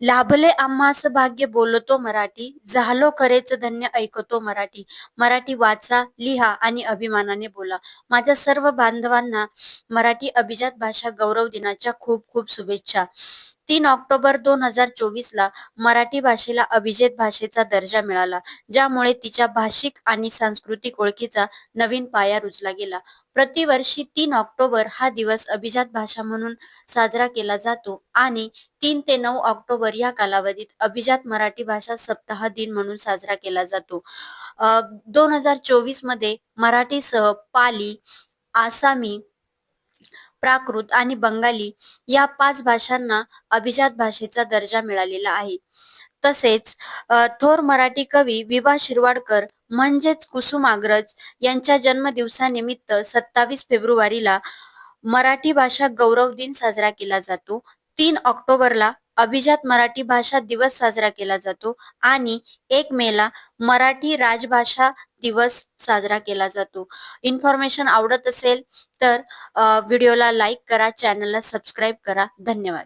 लाभले आम्हास भाग्य बोलतो मराठी झालो खरेच धन्य ऐकतो मराठी. मराठी वाचा लिहा आणि अभिमानाने बोला. माझ्या सर्व बांधवांना मराठी अभिजात भाषा गौरव दिनाच्या खूप खूप शुभेच्छा. तीन ऑक्टोबर दोन हजार चोवीस ला मराठी भाषेला अभिजात भाषेचा दर्जा मिळाला ज्यामुळे तिच्या भाषिक आणि सांस्कृतिक ओळखीचा नवीन पाया रुजला गेला. प्रतिवर्षी तीन ऑक्टोबर हा दिवस अभिजात भाषा म्हणून साजरा केला जातो आणि तीन ते नऊ ऑक्टोबर या कालावधीत अभिजात मराठी भाषा सप्ताह दिन म्हणून साजरा केला जातो. दोन हजार चोवीसमध्ये मराठीसह पाली आसामी प्राकृत आणि बंगाली या पाच भाषांना अभिजात भाषेचा दर्जा मिळालेला आहे. तसेच थोर मराठी कवी विवा शिरवाडकर म्हणजेच कुसुमाग्रज यांच्या जन्मदिवसानिमित्त सत्तावीस फेब्रुवारीला मराठी भाषा गौरव दिन साजरा केला जातो. तीन ऑक्टोबरला अभिजात मराठी भाषा दिवस साजरा केला जातो आणि एक मेला मराठी राजभाषा दिवस साजरा केला जातो. इन्फॉर्मेशन आवडत असेल तर व्हिडिओला लाईक करा चॅनलला सबस्क्राईब करा. धन्यवाद.